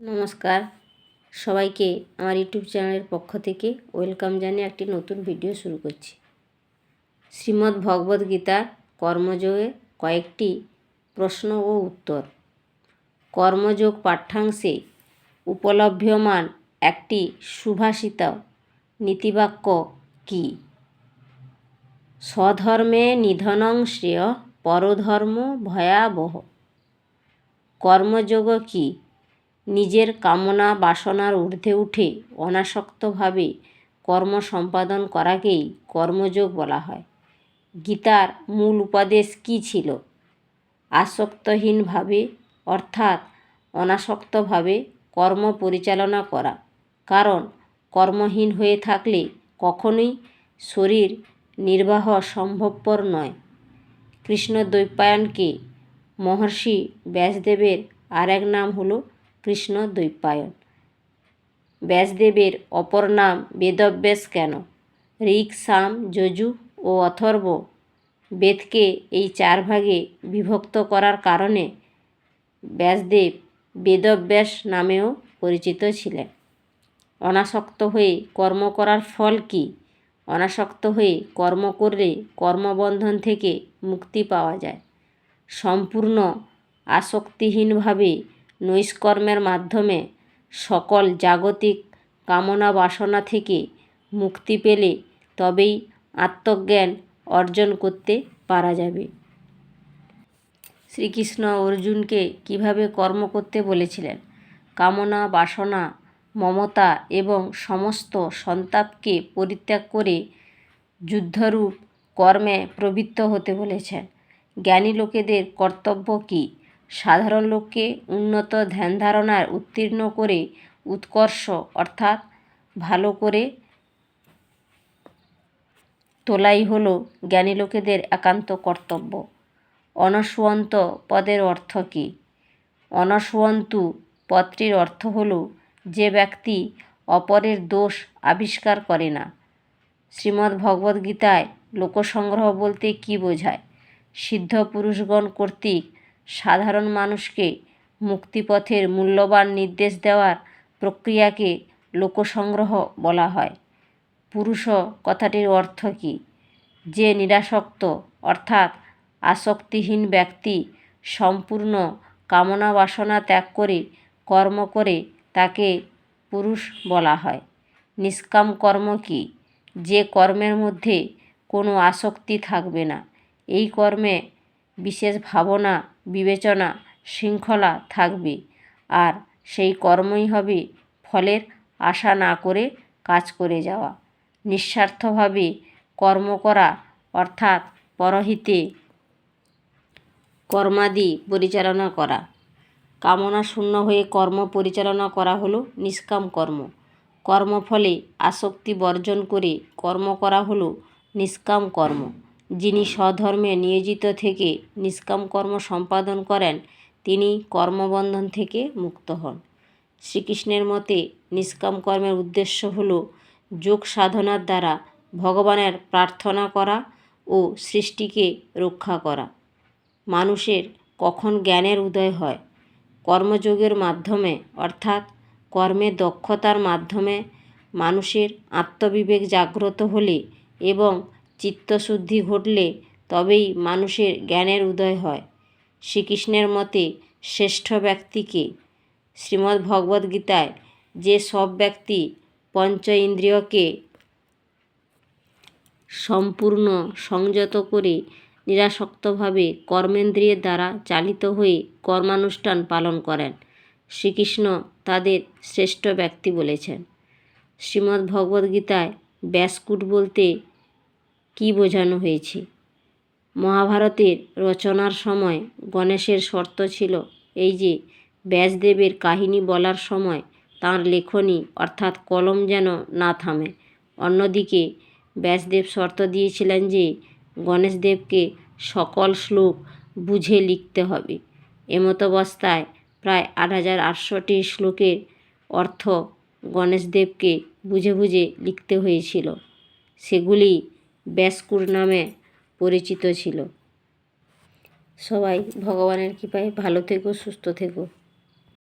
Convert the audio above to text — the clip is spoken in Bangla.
নমস্কার। সবাইকে আমার ইউটিউব চ্যানেলের পক্ষ থেকে ওয়েলকাম জানিয়ে একটি নতুন ভিডিও শুরু করছি। শ্রীমদ্ ভগবদ্ কর্মযোগে কয়েকটি প্রশ্ন ও উত্তর। কর্মযোগ পাঠ্যাংশে উপলভ্যমান একটি সুভাষিত নীতিবাক্য কী? স্বধর্মে নিধনং শ্রেয়, পরধর্ম ভয়াবহ। কর্মযোগ কী? নিজের কামনা বাসনার ঊর্ধ্বে উঠে অনাসক্তভাবে কর্ম সম্পাদন করাকেই কর্মযোগ বলা হয়। গীতার মূল উপদেশ কী ছিল? আসক্তহীনভাবে, অর্থাৎ অনাসক্তভাবে কর্ম পরিচালনা করা। কারণ, কর্মহীন হয়ে থাকলে কখনোই শরীর নির্বাহ সম্ভবপর নয়। কৃষ্ণ দ্বৈপায়নকে মহর্ষি ব্যাসদেবের আর এক নাম হলো কৃষ্ণ দ্বৈপায়ন। ব্যাসদেবের অপর নাম বেদব্যাস কেন? ঋক, সাম, যজু ও অথর্ব বেদকে এই চার ভাগে বিভক্ত করার কারণে ব্যাসদেব বেদব্যাস নামেও পরিচিত ছিলেন। অনাসক্ত হয়ে কর্ম করার ফল কি? অনাসক্ত হয়ে কর্ম করলে কর্মবন্ধন থেকে মুক্তি পাওয়া যায়। সম্পূর্ণ আসক্তিহীনভাবে নৈষ্কর্মের মাধ্যমে সকল জাগতিক কামনা বাসনা থেকে মুক্তি পেলে তবেই আত্মজ্ঞান অর্জন করতে পারা যাবে। শ্রীকৃষ্ণ অর্জুনকে কীভাবে কর্ম করতে বলেছিলেন? কামনা, বাসনা, মমতা এবং সমস্ত সন্তাপকে পরিত্যাগ করে যুদ্ধরূপ কর্মে প্রবৃত্ত হতে বলেছেন। জ্ঞানী লোকেদের কর্তব্য কী? সাধারণ লোককে উন্নত ধ্যান ধারণার উত্তীর্ণ করে উৎকর্ষ, অর্থাৎ ভালো করে তোলাই হলো জ্ঞানী লোকেদের একান্ত কর্তব্য। অনস্বন্ত পদের অর্থ কী? অনস্বন্তু পদটির অর্থ হল যে ব্যক্তি অপরের দোষ আবিষ্কার করে না। শ্রীমদ্ ভগবদ্গীতায় লোকসংগ্রহ বলতে কী বোঝায়? সিদ্ধ পুরুষগণ কর্তৃক সাধারণ মানুষকে মুক্তিপথের মূল্যবান নির্দেশ দেওয়ার প্রক্রিয়াকে লোকসংগ্রহ বলা হয়। পুরুষ কথাটির অর্থ কী? যে নিরাসক্ত, অর্থাৎ আসক্তিহীন ব্যক্তি সম্পূর্ণ কামনা বাসনা ত্যাগ করে কর্ম করে তাকে পুরুষ বলা হয়। নিষ্কাম কর্ম কী? যে কর্মের মধ্যে কোনো আসক্তি থাকবে না। এই কর্মে বিশেষ ভাবনা বিবেচনা শৃঙ্খলা থাকবে। আর সেই কর্মই হবে ফলের আশা না করে কাজ করে যাওয়া। নিঃস্বার্থভাবে কর্ম করা অর্থাৎ পরহিতে কর্মাদি পরিচালনা করা। কামনা শূন্য হয়ে কর্ম পরিচালনা করা হলো নিষ্কাম কর্ম। কর্মফলে আসক্তি বর্জন করে কর্ম করা হলো নিষ্কাম কর্ম। যিনি স্বধর্মে নিয়োজিত থেকে নিষ্কাম কর্ম সম্পাদন করেন, তিনি কর্মবন্ধন থেকে মুক্ত হন। শ্রীকৃষ্ণের মতে, নিষ্কাম কর্মের উদ্দেশ্য হল যোগ সাধনার দ্বারা ভগবানের প্রার্থনা করা ও সৃষ্টিকে রক্ষা করা। মানুষের কখন জ্ঞানের উদয় হয়? কর্মযোগের মাধ্যমে, অর্থাৎ কর্মে দক্ষতার মাধ্যমে মানুষের আত্মবিবেক জাগ্রত হলে এবং চিত্তশুদ্ধি ঘটলে তবেই মানুষের জ্ঞানের উদয় হয়। শ্রীকৃষ্ণের মতে শ্রেষ্ঠ ব্যক্তিকে শ্রীমদ্ ভগবদ্গীতায় যে সব ব্যক্তি পঞ্চ ইন্দ্রিয়কে সম্পূর্ণ সংযত করে নিরাসক্তভাবে কর্মেন্দ্রিয়ের দ্বারা চালিত হয়ে কর্মানুষ্ঠান পালন করেন, শ্রীকৃষ্ণ তাদের শ্রেষ্ঠ ব্যক্তি বলেছেন। শ্রীমদ্ ভগবদ্গীতায় ব্যাসকুট বলতে কী বোঝানো হয়েছে? মহাভারতের রচনার সময় গণেশের শর্ত ছিল এই যে, ব্যাসদেবের কাহিনী বলার সময় তাঁর লেখনী অর্থাৎ কলম যেন না থামে। অন্যদিকে ব্যাসদেব শর্ত দিয়েছিলেন যে, গণেশদেবকে সকল শ্লোক বুঝে লিখতে হবে। এমতাবস্থায় প্রায় আট হাজার আটশোটি শ্লোকের অর্থ গণেশদেবকে বুঝে বুঝে লিখতে হয়েছিল। সেগুলি ব্যাসকুর নামে পরিচিত ছিল। সবাই ভগবানের কৃপায় ভালো থেকো সুস্থ থেকো।